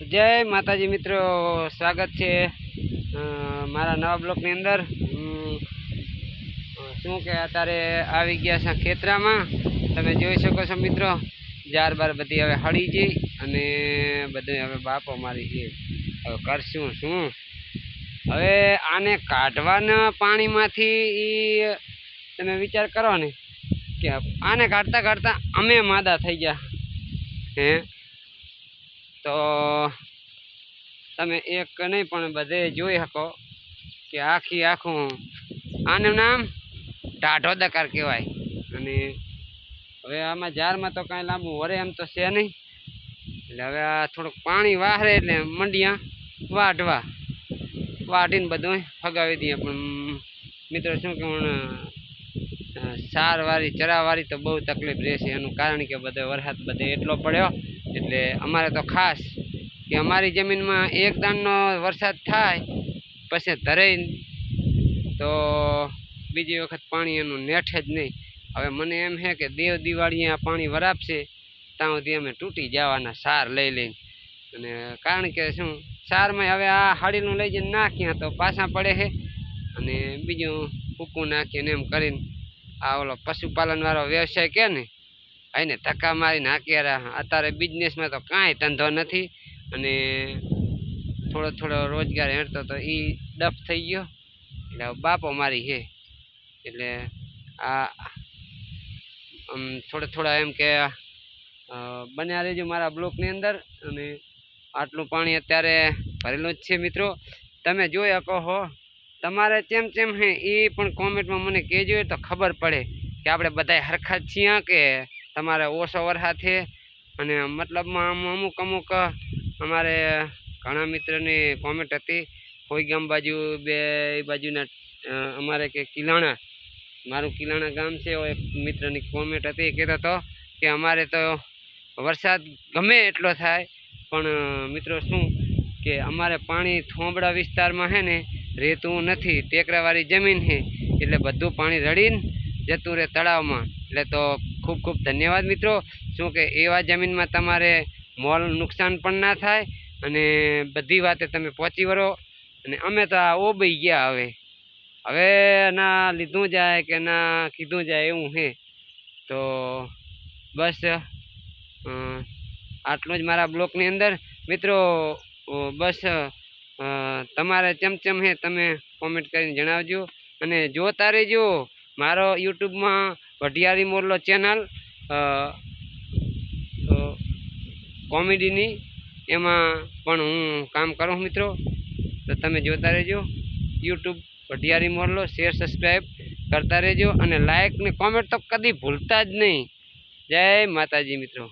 જય માતાજી મિત્રો, સ્વાગત છે મારા નવા બ્લોકની અંદર. શું કે અત્યારે આવી ગયા છે ખેતરામાં. તમે જોઈ શકો છો મિત્રો જાર બાર બધી હવે હળી જઈ અને બધું હવે બાપો મારી છે. હવે કરશું શું? હવે આને કાઢવાના પાણીમાંથી તમે વિચાર કરો ને, કે આને કાઢતા કાઢતા અમે માદા થઈ ગયા. હે? તો તમે એક નહીં, પણ બધે જોઈ શકો કે આખી આખું આનું નામ ટાઢો દકાર કહેવાય. અને હવે આમાં જારમાં તો કાંઈ લાંબુ વરે એમ તો છે નહીં. એટલે હવે આ થોડુંક પાણી વાહરે એટલે મંડિયા વાઢવા. વાઢીને બધું ફગાવી દઈએ. પણ મિત્રો શું કે સારવાળી ચરાવાળી તો બહુ તકલીફ રહેશે. એનું કારણ કે બધો વરસાદ બધે એટલો પડ્યો એટલે અમારે તો ખાસ કે અમારી જમીનમાં એક દાણનો વરસાદ થાય, પછી ધરાઈ તો બીજી વખત પાણી એનું નેઠે જ નહીં. હવે મને એમ છે કે દેવ દિવાળીએ આ પાણી વરાપશે, ત્યાં સુધી અમે તૂટી જવાના, સાર લઈ લઈને. અને કારણ કે શું, સારમાં હવે આ હાડીનું લઈ જઈને નાખ્યા તો પાછા પડે છે અને બીજું ફૂકું નાખીને એમ કરીને આ ઓલો પશુપાલનવાળો વ્યવસાય કે ને એને ધક્કા નાખી હાક્યા અત્યારે બિઝનેસમાં તો કાંઈ ધંધો નથી અને થોડો થોડો રોજગાર હેઠતો તો એ ડફ થઈ ગયો. એટલે બાપો મારી છે. એટલે આ આમ થોડા થોડા એમ કે બન્યા રહેજો મારા બ્લોકની અંદર અને આટલું પાણી અત્યારે ભરેલું જ છે મિત્રો. તમે જોઈ શકો હો, તમારે ચેમ ચેમ હે એ પણ કોમેન્ટમાં મને કહેજો તો ખબર પડે કે આપણે બધા હરખા છીએ કે તમારે ઓછો વરસાદ અને મતલબમાં આમ અમુક અમુક અમારે ઘણા મિત્રની કોમેન્ટ હતી. કોઈ ગામ બાજુ બે બાજુના અમારે કે કિલાણા, મારું કિલાણા ગામ છે એક મિત્રની કોમેન્ટ હતી. કહેતો હતો કે અમારે તો વરસાદ ગમે એટલો થાય, પણ મિત્રો શું કે અમારે પાણી થોંભડા વિસ્તારમાં છે ને રહેતું નથી. ટેકરાવાળી જમીન છે એટલે બધું પાણી રડીને જતું રહે તળાવમાં. એટલે તો ખૂબ ખૂબ ધન્યવાદ મિત્રો. શું કે એવા જમીનમાં તમારે મોલ નુકસાન પણ ના થાય અને બધી વાતે તમે પહોંચી વળો. અને અમે તો આ ઓબઈ ગયા હવે. હવે ના લીધું જાય કે ના કીધું જાય એવું છે તો બસ આટલું જ મારા બ્લોકની અંદર. મિત્રો બસ તમારે ચમ ચમ હે તમે કોમેન્ટ કરીને જણાવજો. અને જોતા રહેજો. મારો યુટ્યુબમાં વઢિયારી મોરલો ચેનલ કોમેડીની એમાં પણ હું કામ કરું મિત્રો. તો તમે જોતા રહેજો. YouTube Bhatiyari Morlo, share subscribe કરતા રહેજો અને લાઇક ને કોમેન્ટ તો કદી ભૂલતા જ નહીં. જય માતાજી મિત્રો.